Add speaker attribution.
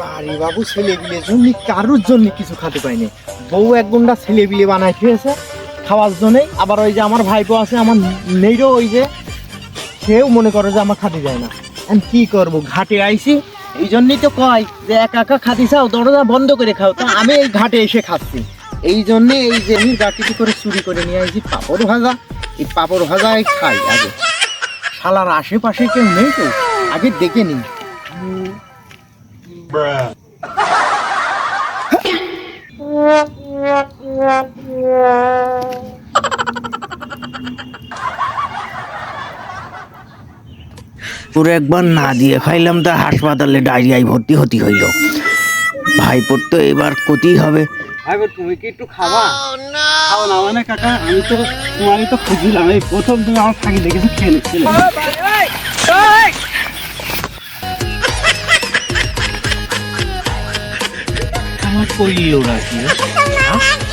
Speaker 1: বাড়ি বাবু ছেলে বিলে জন্য কারোর জন্য কিছু খেতে পাইনি। বউ এক গুন্ডা ছেলে বিলে বানাই খেয়েছে, খাওয়ার জন্যই। আবার ওই যে আমার ভাইপো আছে, আমার নেইরও ওই যে, সেও মনে করে যে আমার খাতে যায় না। আমি কি করব? ঘাটে আইছি, এই জন্যই তো কয় যে একা একা খাতি চাও, দরজা বন্ধ করে খাও। তো আমি এই ঘাটে এসে খাচ্ছি। এই জন্যে এই যে গাটিটি করে চুরি করে নিয়ে আসি পাপড় ভাজা। এই পাপড় ভাজাই খাই আগে। শালার আশেপাশে কেউ নেই তো? আগে দেখে নিই
Speaker 2: পুরো একবার না দিয়ে খাইলাম তা হাসপাতালে ডায়রিয়ায় ভর্তি হতে হইল ভাইপোর তো এবার ক্ষতি হবে
Speaker 3: ভাই তুমি কি একটু খাবা খাও না মানে কাকা আমি তো তোমারই তো খুঁজিলাম এই প্রথম তুমি আমার ফাঁকি দেখেছ খেয়ে নিচ্ছিলে। 聞こえるような気がします。